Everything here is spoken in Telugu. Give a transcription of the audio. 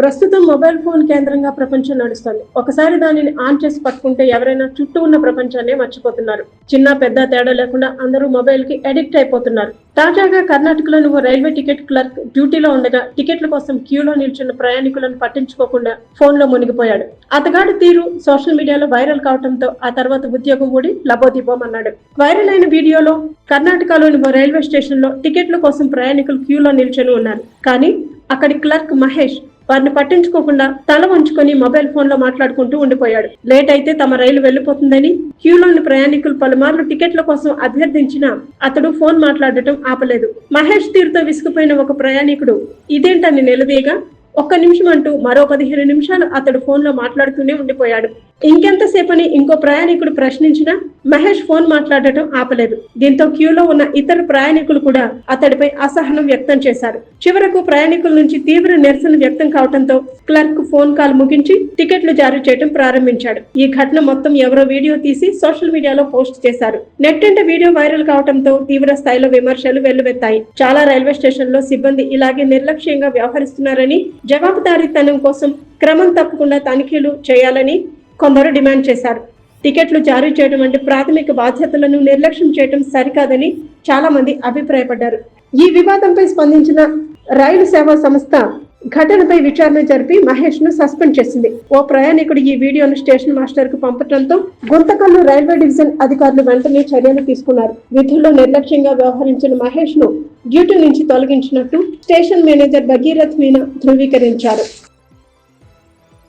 ప్రస్తుతం మొబైల్ ఫోన్ కేంద్రంగా ప్రపంచం నడుస్తుంది. ఒకసారి దానిని ఆన్ చేసి పట్టుకుంటే ఎవరైనా చుట్టూ ఉన్న ప్రపంచాన్ని మర్చిపోతున్నారు. చిన్న పెద్ద తేడా లేకుండా అందరూ మొబైల్కి అడిక్ట్ అయిపోతున్నారు. తాజాగా కర్ణాటకలోని ఓ రైల్వే టికెట్ క్లర్క్ డ్యూటీలో ఉండగా టికెట్ల కోసం క్యూలో నిల్చున్న ప్రయాణికులను పట్టించుకోకుండా ఫోన్లో మునిగిపోయాడు. అతగాడి తీరు సోషల్ మీడియాలో వైరల్ కావడంతో ఆ తర్వాత ఉద్యోగం ఊడి లబోదిబోమన్నాడు. వైరల్ అయిన వీడియోలో కర్ణాటకలోని ఓ రైల్వే స్టేషన్లో టికెట్ల కోసం ప్రయాణికులు క్యూలో నిల్చొని ఉన్నారు. కానీ అక్కడి క్లర్క్ మహేష్ వారిని పట్టించుకోకుండా తల వంచుకొని మొబైల్ ఫోన్లో మాట్లాడుకుంటూ ఉండిపోయాడు. లేట్ అయితే తమ రైలు వెళ్ళిపోతుందని క్యూలోని ప్రయాణికులు పలుమార్లు టికెట్ల కోసం అభ్యర్థించినా అతడు ఫోన్ మాట్లాడటం ఆపలేదు. మహేష్ తీరుతో విసిగిపోయిన ఒక ప్రయాణికుడు ఇదేంటని నిలదీయగా? ఒక్క నిమిషం అంటూ మరో పదిహేను నిమిషాలు అతడు ఫోన్లో మాట్లాడుతూనే ఉండిపోయాడు. ఇంకెంతసేపని ఇంకో ప్రయాణికుడు ప్రశ్నించినా మహేష్ ఫోన్ మాట్లాడటం ఆపలేదు. దీంతో క్యూలో ఉన్న ఇతర ప్రయాణికులు కూడా అతడిపై అసహనం వ్యక్తం చేశారు. చివరకు ప్రయాణికుల నుంచి తీవ్ర నిరసన వ్యక్తం కావడంతో క్లర్క్ ఫోన్ కాల్ ముగించి టికెట్లు జారీ చేయడం ప్రారంభించాడు. ఈ ఘటన మొత్తం ఎవరో వీడియో తీసి సోషల్ మీడియాలో పోస్ట్ చేశారు. నెట్టింట వీడియో వైరల్ కావడంతో తీవ్ర స్థాయిలో విమర్శలు వెల్లువెత్తాయి. చాలా రైల్వే స్టేషన్లో సిబ్బంది ఇలాగే నిర్లక్ష్యంగా వ్యవహరిస్తున్నారని జవాబుదారీతనం కోసం క్రమం తప్పకుండా తనిఖీలు చేయాలని కొందరు డిమాండ్ చేశారు. టికెట్లు జారీ చేయడం వంటి ప్రాథమిక బాధ్యతలను నిర్లక్ష్యం చేయడం సరికాదని చాలా మంది అభిప్రాయపడ్డారు. ఈ వివాదంపై స్పందించిన రైలు సేవా సంస్థ ఘటనపై విచారణ జరిపి మహేష్ను సస్పెండ్ చేసింది. ఓ ప్రయాణికుడు ఈ వీడియోను స్టేషన్ మాస్టర్కు పంపడంతో గుంతకల్లు రైల్వే డివిజన్ అధికారులు వెంటనే చర్యలు తీసుకున్నారు. విధుల్లో నిర్లక్ష్యంగా వ్యవహరించిన మహేష్ను డ్యూటీ నుంచి తొలగించినట్టు స్టేషన్ మేనేజర్ భగీరథ్ మీనా ధృవీకరించారు.